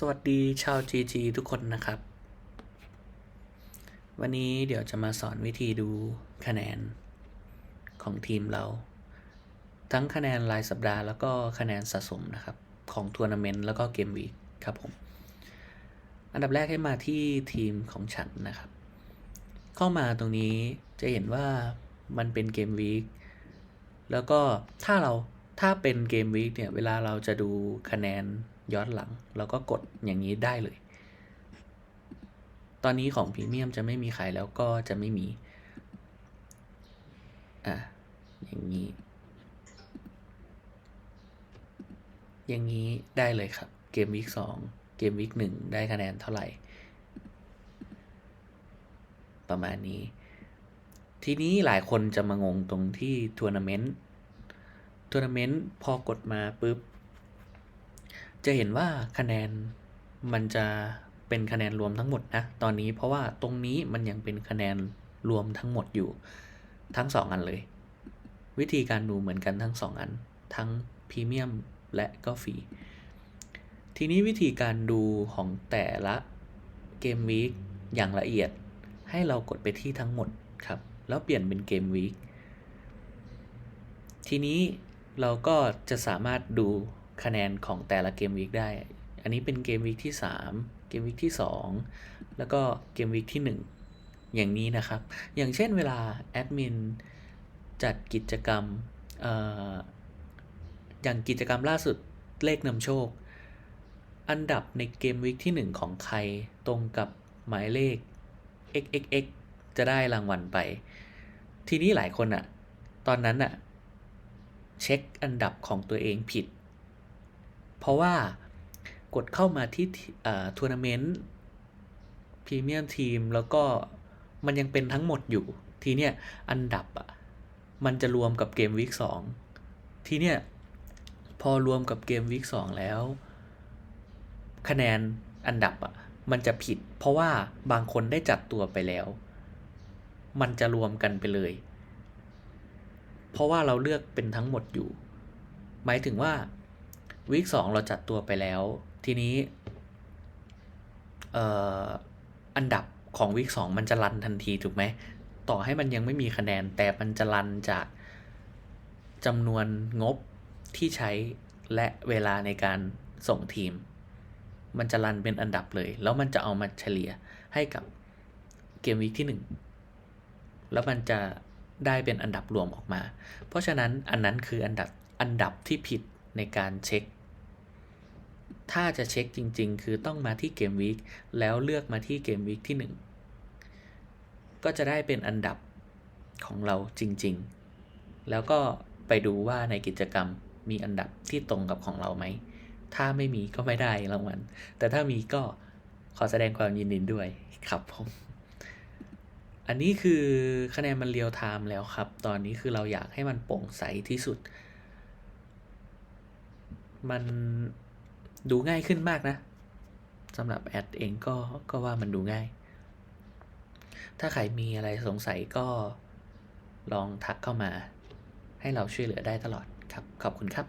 สวัสดีชาว GG ทุกคนนะครับ วันนี้เดี๋ยวจะมาสอนวิธีดูคะแนนของทีมเรา ทั้งคะแนนรายสัปดาห์แล้วก็คะแนนสะสมนะครับ ของทัวร์นาเมนต์แล้วก็เกมวีคครับผม อันดับแรกให้มาที่ทีมของฉันนะครับ เข้ามาตรงนี้จะเห็นว่ามันเป็นเกมวีคแล้วก็ถ้าเรา ถ้าเป็นเกมวีคเนี่ย เวลาเราจะดูคะแนนย้อนหลัง เราก็กดอย่างนี้ได้เลย ตอนนี้ของพรีเมียมจะไม่มีขายแล้วก็จะไม่มี อะ อย่างนี้ อย่างนี้ได้เลยครับ เกมวีคสองเกมวีคหนึ่งได้คะแนนเท่าไหร่ ประมาณนี้ ทีนี้หลายคนจะมางงตรงที่ทัวร์นาเมนต์ ทัวร์นาเมนต์พอกดมาปุ๊บ จะเห็นว่าคะแนนมันจะเป็นคะแนนรวมทั้งหมดนะ ตอนนี้เพราะว่าตรงนี้มันยังเป็นคะแนนรวมทั้งหมดอยู่ ทั้งสองอันเลย วิธีการดูเหมือนกันทั้งสองอัน ทั้งพรีเมียมและก็ฟรีทีนี้วิธีการดูของแต่ละเกมวีคอย่างละเอียด ให้เรากดไปที่ทั้งหมดครับ แล้วเปลี่ยนเป็นเกมวีคทีนี้ เราก็จะสามารถดูคะแนนของแต่ละเกมวีคได้ อันนี้เป็นเกมวีคที่ 3 เกมวีคที่ 2 แล้วก็เกมวีคที่ 1 อย่างนี้นะครับ อย่างเช่นเวลาแอดมินจัดกิจกรรมเอ่อย่างกิจกรรมล่าสุดเลขนำโชค อันดับในเกมวีคที่ 1 ของใครตรงกับหมายเลข xxx จะได้รางวัลไป ทีนี้หลายคนอะตอนนั้นอะ เช็คอันดับของตัวเองผิด เพราะว่ากดเข้ามาที่ทัวร์นาเมนต์พรีเมียมทีมแล้วก็มันยังเป็นทั้งหมดอยู่ ทีเนี้ยอันดับอะมันจะรวมกับเกมวีคสองทีเนี้ยพอรวมกับเกมวีคสองแล้ว คะแนนอันดับอะมันจะผิด เพราะว่าบางคนได้จัดตัวไปแล้ว มันจะรวมกันไปเลย เพราะว่าเราเลือกเป็นทั้งหมดอยู่ หมายถึงว่าวีคสองเราจัดตัวไปแล้ว ทีนี้เอ่ออันดับของวีคสองมันจะรันทันทีถูกไหม ต่อให้มันยังไม่มีคะแนน แต่มันจะรันจากจำนวนงบที่ใช้และเวลาในการส่งทีม มันจะรันเป็นอันดับเลย แล้วมันจะเอามาเฉลี่ยให้กับเกมวีคที่หนึ่งแล้วมันจะ ได้เป็นอันดับรวมออกมา เพราะฉะนั้นอันนั้นคืออันดับอันดับที่ผิดในการเช็ค ถ้าจะเช็คจริง ๆ คือต้องมาที่เกมวีคแล้วเลือกมาที่เกมวีคที่ 1 ก็จะได้เป็นอันดับของเราจริง ๆ แล้วก็ไปดูว่าในกิจกรรมมีอันดับที่ตรงกับของเราไหม ถ้าไม่มีก็ไม่ได้รางวัล แต่ถ้ามีก็ขอแสดงความยินดีด้วยครับผม อันนี้คือคะแนนมันเรียลไทม์แล้วครับ ตอนนี้คือเราอยากให้มันโปร่งใสที่สุด มันดูง่ายขึ้นมากนะสำหรับแอดเองก็ก็ว่ามันดูง่าย ถ้าใครมีอะไรสงสัยก็ลองทักเข้ามา ให้เราช่วยเหลือได้ตลอดครับ ขอบคุณครับ